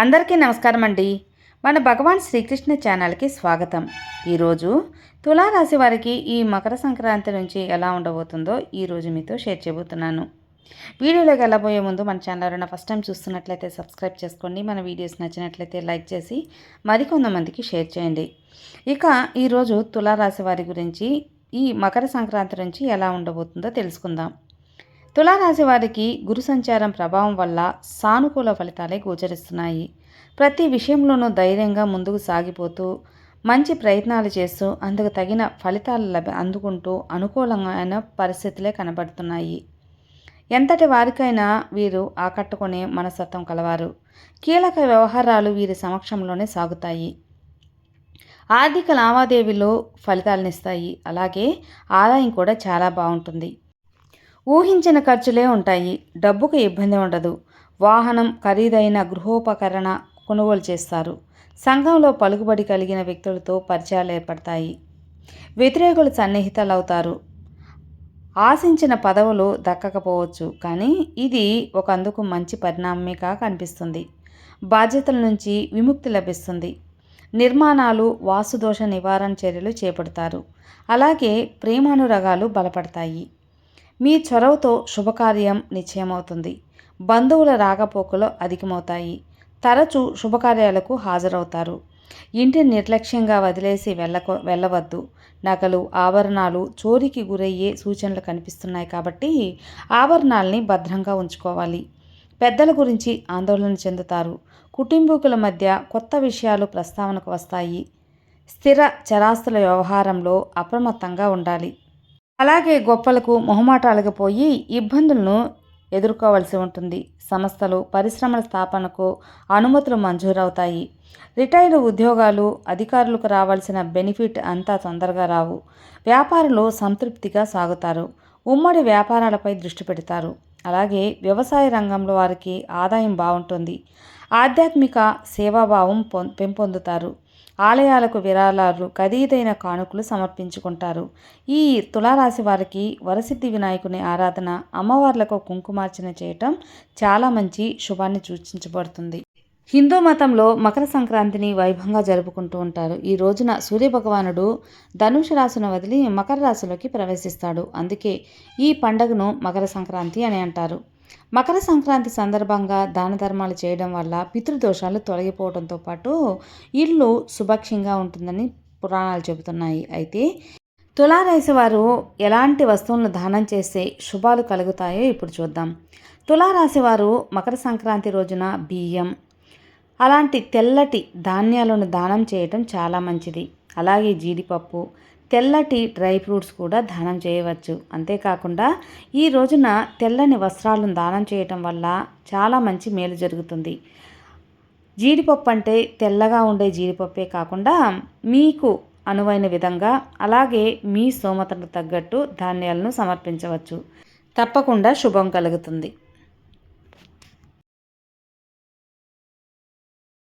అందరికీ నమస్కారం అండి మన భగవాన్ శ్రీకృష్ణ ఛానల్కి స్వాగతం. ఈరోజు తులారాశి వారికి ఈ మకర సంక్రాంతి నుంచి ఎలా ఉండబోతుందో ఈరోజు మీతో షేర్ చేయబోతున్నాను. వీడియోలోకి వెళ్ళబోయే ముందు మన ఛానల్ ఫస్ట్ టైం చూస్తున్నట్లయితే సబ్స్క్రైబ్ చేసుకోండి. మన వీడియోస్ నచ్చినట్లయితే లైక్ చేసి మరికొంతమందికి షేర్ చేయండి. ఇక ఈరోజు తులారాశి వారి గురించి ఈ మకర సంక్రాంతి నుంచి ఎలా ఉండబోతుందో తెలుసుకుందాం. తులారాశి వారికి గురు సంచారం ప్రభావం వల్ల సానుకూల ఫలితాలే గోచరిస్తున్నాయి. ప్రతి విషయంలోనూ ధైర్యంగా ముందుకు సాగిపోతూ మంచి ప్రయత్నాలు చేస్తూ అందుకు తగిన ఫలితాలు లభ అందుకుంటూ అనుకూలమైన పరిస్థితులే కనబడుతున్నాయి. ఎంతటి వారికైనా వీరు ఆకట్టుకునే మనస్తత్వం కలవారు. కీలక వ్యవహారాలు వీరి సమక్షంలోనే సాగుతాయి. ఆర్థిక లావాదేవీలో ఫలితాలనిస్తాయి. అలాగే ఆదాయం కూడా చాలా బాగుంటుంది. ఊహించిన ఖర్చులే ఉంటాయి. డబ్బుకు ఇబ్బంది ఉండదు. వాహనం ఖరీదైన గృహోపకరణ కొనుగోలు చేస్తారు. సంఘంలో పలుకుబడి కలిగిన వ్యక్తులతో పరిచయాలు ఏర్పడతాయి. వ్యతిరేకులు సన్నిహితులవుతారు. ఆశించిన పదవులు దక్కకపోవచ్చు. కానీ ఇది ఒక అందుకు మంచి పరిణామమేగా కనిపిస్తుంది. బాధ్యతల నుంచి విముక్తి లభిస్తుంది. నిర్మాణాలు వాసుదోష నివారణ చర్యలు చేపడతారు. అలాగే ప్రేమానురగాలు బలపడతాయి. మీ చొరవతో శుభకార్యం నిశ్చయమవుతుంది. బంధువుల రాకపోకలు అధికమవుతాయి. తరచూ శుభకార్యాలకు హాజరవుతారు. ఇంటిని నిర్లక్ష్యంగా వదిలేసి వెళ్ళక వెళ్ళవద్దు. నగలు ఆభరణాలు చోరీకి గురయ్యే సూచనలు కనిపిస్తున్నాయి కాబట్టి ఆభరణాలని భద్రంగా ఉంచుకోవాలి. పెద్దల గురించి ఆందోళన చెందుతారు. కుటుంబీకుల మధ్య కొత్త విషయాలు ప్రస్తావనకు వస్తాయి. స్థిర చరాస్తుల వ్యవహారంలో అప్రమత్తంగా ఉండాలి. అలాగే గొప్పలకు మొహమాటాలకు పోయి ఇబ్బందులను ఎదుర్కోవలసి ఉంటుంది. సంస్థలు పరిశ్రమల స్థాపనకు అనుమతులు మంజూరవుతాయి. రిటైర్డ్ ఉద్యోగాలు అధికారులకు రావాల్సిన బెనిఫిట్ అంతా తొందరగా రావు. వ్యాపారులు సంతృప్తిగా సాగుతారు. ఉమ్మడి వ్యాపారాలపై దృష్టి పెడతారు. అలాగే వ్యవసాయ రంగంలో వారికి ఆదాయం బాగుంటుంది. ఆధ్యాత్మిక సేవాభావం పెంపొందుతారు. ఆలయాలకు విరాళాలు ఖరీదైన కానుకలు సమర్పించుకుంటారు. ఈ తులారాశి వారికి వరసిద్ధి వినాయకుని ఆరాధన అమ్మవార్లకు కుంకుమార్చన చేయటం చాలా మంచి శుభాన్ని సూచించబడుతుంది. హిందూ మతంలో మకర సంక్రాంతిని వైభవంగా జరుపుకుంటూ ఉంటారు. ఈ రోజున సూర్యభగవానుడు ధనుష రాశిని వదిలి మకర రాశిలోకి ప్రవేశిస్తాడు. అందుకే ఈ పండుగను మకర సంక్రాంతి అని అంటారు. మకర సంక్రాంతి సందర్భంగా దాన ధర్మాలు చేయడం వల్ల పితృదోషాలు తొలగిపోవడంతో పాటు ఇల్లు సుభక్షంగా ఉంటుందని పురాణాలు చెబుతున్నాయి. అయితే తులారాశి వారు ఎలాంటి వస్తువులను దానం చేస్తే శుభాలు కలుగుతాయో ఇప్పుడు చూద్దాం. తులారాశి వారు మకర సంక్రాంతి రోజున బియ్యం అలాంటి తెల్లటి ధాన్యాలను దానం చేయటం చాలా మంచిది. అలాగే జీడిపప్పు తెల్లటి డ్రై ఫ్రూట్స్ కూడా దానం చేయవచ్చు. అంతేకాకుండా ఈ రోజున తెల్లని వస్త్రాలను దానం చేయటం వల్ల చాలా మంచి మేలు జరుగుతుంది. జీడిపప్పు అంటే తెల్లగా ఉండే జీడిపప్పే కాకుండా మీకు అనువైన విధంగా అలాగే మీ స్తోమతకు తగ్గట్టు ధాన్యాలను సమర్పించవచ్చు. తప్పకుండా శుభం కలుగుతుంది.